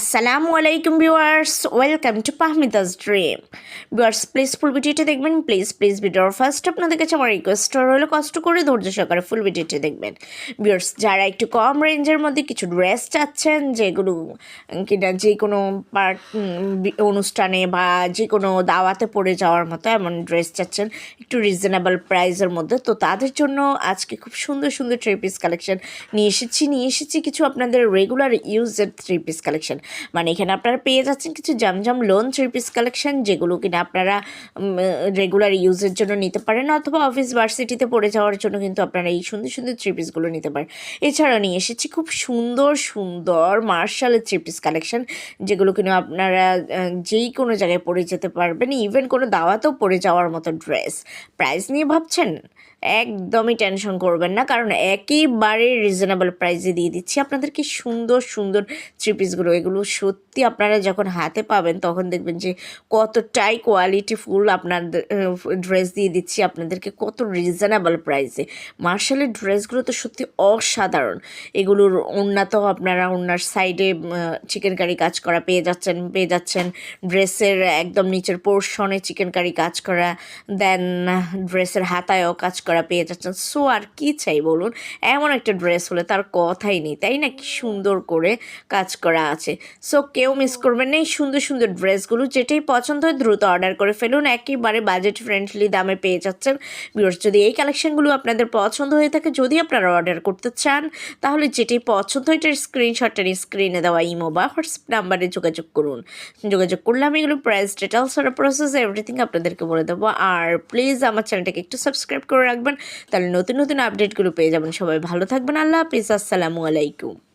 আসসালামু আলাইকুম viewers welcome to পাহমিদাস ড্রিম ভিউয়ার্স প্লিজ ফুল ভিডিওটি দেখবেন। প্লিজ প্লিজ ভিডিওর ফার্স্ট আপনাদের কাছে আমার রিকোয়েস্ট হলো কষ্ট করে ধৈর্য সহকারে ফুল ভিডিওটি দেখবেন। ভিউয়ার্স যারা একটু কম রেঞ্জের মধ্যে কিছু ড্রেস চাচ্ছেন, যেগুলো কিনা যে কোনো পার্ট অনুষ্ঠানে বা যে কোনো দাওয়াতে পড়ে যাওয়ার মতো এমন ড্রেস চাচ্ছেন, একটু রিজনেবল প্রাইসের মধ্যে, তো তাদের জন্য আজকে খুব সুন্দর সুন্দর থ্রি পিস কালেকশন নিয়ে এসেছি। নিয়ে এসেছি কিছু আপনাদের রেগুলার ইউজের থ্রি পিস কালেকশন মানে এখানে আপনারা পেয়ে যাচ্ছেন কিছু Zamzam lawn three piece collection যেগুলো কিনা আপনারা রেগুলার ইউজের জন্য নিতে পারেন অথবা অফিস ভার্সিটিতে পড়ে যাওয়ার জন্য কিন্তু আপনারা এই সুন্দর সুন্দর থ্রি পিসগুলো নিতে পারেন। এছাড়া নিয়ে এসেছি খুব সুন্দর সুন্দর মার্শালের থ্রি পিস কালেকশন যেগুলো কিনা আপনারা যেই কোনো জায়গায় পরে যেতে পারবেন ইভেন কোনো দাওয়াতেও পরে যাওয়ার মতো ড্রেস প্রাইস নিয়ে ভাবছেন? একদমই টেনশন করবেন না, কারণ একেবারে রিজনেবল প্রাইসে দিয়ে দিচ্ছি। আপনাদেরকে সুন্দর সুন্দর থ্রি পিসগুলো এগুলো সত্যি আপনারা যখন হাতে পাবেন, তখন দেখবেন যে কতটাই কোয়ালিটি ফুল আপনাদের ড্রেস দিয়ে দিচ্ছি আপনাদেরকে, কত রিজনেবল প্রাইসে মার্শালের ড্রেসগুলো তো সত্যি অসাধারণ। এগুলোর উন্নত আপনারা ওনার সাইডে চিকেন কারি কাজ করা পেয়ে যাচ্ছেন পেয়ে যাচ্ছেন। ড্রেসের একদম নিচের পোর্শনে চিকেন কারি কাজ করা দেন ড্রেসের হাতায়ও কাজ করা পেয়ে যাচ্ছেন। সো আর কি চাই বলুন? এমন একটা ড্রেস হলে তার কথাই নেই, তাই না? কি সুন্দর করে কাজ করা আছে। সো কেউ মিস করবেন না। এই সুন্দর সুন্দর ড্রেসগুলো যেটাই পছন্দ হয় দ্রুত অর্ডার করে ফেলুন। একেবারে বাজেট ফ্রেন্ডলি দামে পেয়ে যাচ্ছেন। যদি এই কালেকশনগুলো আপনাদের পছন্দ হয়ে থাকে যদি আপনারা অর্ডার করতে চান তাহলে যেটাই পছন্দ হয় এটার স্ক্রিনশটটা স্ক্রিনে দেওয়া ইমো বা হোয়াটসঅ্যাপ নাম্বারে যোগাযোগ করুন। যোগাযোগ করলে আমি এগুলো প্রাইস ডিটেলস আর প্রসেস এভরিথিং আপনাদেরকে বলে দেবো। আর প্লিজ আমার চ্যানেলটাকে একটু সাবস্ক্রাইব করে রাখবেন। তাহলে নতুন নতুন আপডেটগুলো পেয়ে যাবেন। সবাই ভালো থাকবেন। আল্লাহ হাফিজ। আসসালামু আলাইকুম।